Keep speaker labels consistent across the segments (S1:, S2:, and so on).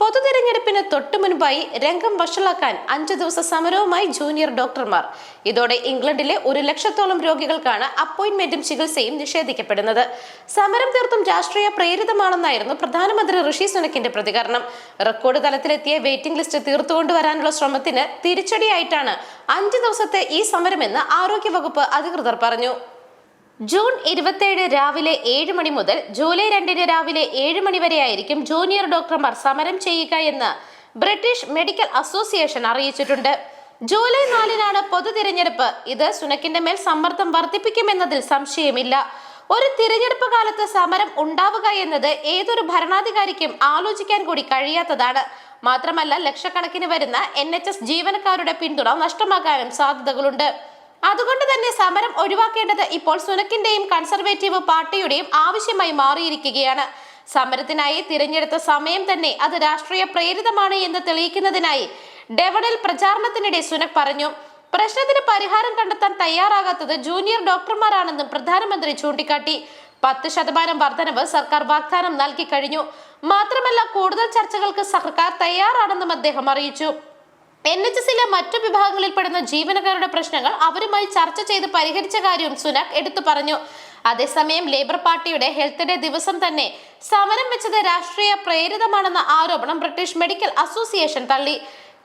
S1: പൊതുതെരഞ്ഞെടുപ്പിന് തൊട്ടു മുൻപായി രംഗം വഷളാക്കാൻ അഞ്ചു ദിവസ സമരവുമായി ജൂനിയർ ഡോക്ടർമാർ. ഇതോടെ ഇംഗ്ലണ്ടിലെ ഒരു ലക്ഷത്തോളം രോഗികൾക്കാണ് അപ്പോയിന്റ്മെന്റും ചികിത്സയും നിഷേധിക്കപ്പെടുന്നത്. സമരം തീർത്തും രാഷ്ട്രീയ പ്രേരിതമാണെന്നായിരുന്നു പ്രധാനമന്ത്രി ഋഷി സുനക്കിന്റെ പ്രതികരണം. റെക്കോർഡ് തലത്തിലെത്തിയ വെയിറ്റിംഗ് ലിസ്റ്റ് തീർത്തുകൊണ്ടുവരാനുള്ള ശ്രമത്തിന് തിരിച്ചടിയായിട്ടാണ് അഞ്ചു ദിവസത്തെ ഈ സമരമെന്ന് ആരോഗ്യവകുപ്പ് അധികൃതർ പറഞ്ഞു. ജൂൺ ഇരുപത്തിയേഴ് രാവിലെ ഏഴ് മണി മുതൽ ജൂലൈ രണ്ടിന് രാവിലെ ഏഴ് മണി വരെയായിരിക്കും ജൂനിയർ ഡോക്ടർമാർ സമരം ചെയ്യുക എന്ന് ബ്രിട്ടീഷ് മെഡിക്കൽ അസോസിയേഷൻ അറിയിച്ചിട്ടുണ്ട്. ജൂലൈ നാലിനാണ് പൊതു തിരഞ്ഞെടുപ്പ്. ഇത് സുനക്കിന്റെ മേൽ സമ്മർദ്ദം വർദ്ധിപ്പിക്കുമെന്നതിൽ സംശയമില്ല. ഒരു തിരഞ്ഞെടുപ്പ് കാലത്ത് സമരം ഉണ്ടാവുക എന്നത് ഏതൊരു ഭരണാധികാരിക്കും ആലോചിക്കാൻ കൂടി കഴിയാത്തതാണ്. മാത്രമല്ല ലക്ഷക്കണക്കിന് വരുന്ന എൻ ജീവനക്കാരുടെ പിന്തുണ നഷ്ടമാകാനും സാധ്യതകളുണ്ട്. അതുകൊണ്ട് തന്നെ സമരം ഒഴിവാക്കേണ്ടത് ഇപ്പോൾ സുനക്കിന്റെയും കൺസർവേറ്റീവ് പാർട്ടിയുടെയും ആവശ്യമായി മാറിയിരിക്കുകയാണ്. സമരത്തിനായി തിരഞ്ഞെടുത്ത സമയം തന്നെ അത് രാഷ്ട്രീയ പ്രേരിതമാണ് എന്ന് തെളിയിക്കുന്നതിനായി ഡെവണിൽ പ്രചാരണത്തിനിടെ സുനക് പറഞ്ഞു. പ്രശ്നത്തിന് പരിഹാരം കണ്ടെത്താൻ തയ്യാറാകാത്തത് ജൂനിയർ ഡോക്ടർമാരാണെന്നും പ്രധാനമന്ത്രി ചൂണ്ടിക്കാട്ടി. പത്ത് ശതമാനം വർധനവ് സർക്കാർ വാഗ്ദാനം നൽകി കഴിഞ്ഞു. മാത്രമല്ല കൂടുതൽ ചർച്ചകൾക്ക് സർക്കാർ തയ്യാറാണെന്നും അദ്ദേഹം അറിയിച്ചു. എൻ എച്ച് മറ്റു വിഭാഗങ്ങളിൽപ്പെടുന്ന ജീവനക്കാരുടെ പ്രശ്നങ്ങൾ അവരുമായി ചർച്ച ചെയ്ത് പരിഹരിച്ച കാര്യവും സുനാക് എടുത്തു പറഞ്ഞു. അതേസമയം ലേബർ പാർട്ടിയുടെ ഹെൽത്ത് ഡേ ദിവസം തന്നെ സമരം വെച്ചത് രാഷ്ട്രീയ പ്രേരിതമാണെന്ന ആരോപണം ബ്രിട്ടീഷ് മെഡിക്കൽ അസോസിയേഷൻ തള്ളി.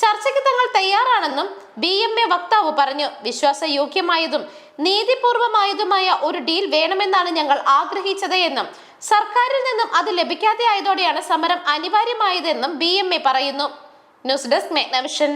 S1: ചർച്ചയ്ക്ക് തങ്ങൾ തയ്യാറാണെന്നും ബി എം എ വക്താവ് പറഞ്ഞു. വിശ്വാസയോഗ്യമായതും നീതിപൂർവമായതുമായ ഒരു ഡീൽ വേണമെന്നാണ് ഞങ്ങൾ ആഗ്രഹിച്ചത് എന്നും സർക്കാരിൽ നിന്നും അത് ലഭിക്കാതെ ആയതോടെയാണ് സമരം അനിവാര്യമായതെന്നും ബി എം എ പറയുന്നു. News desk മെഗ്നവിഷൻ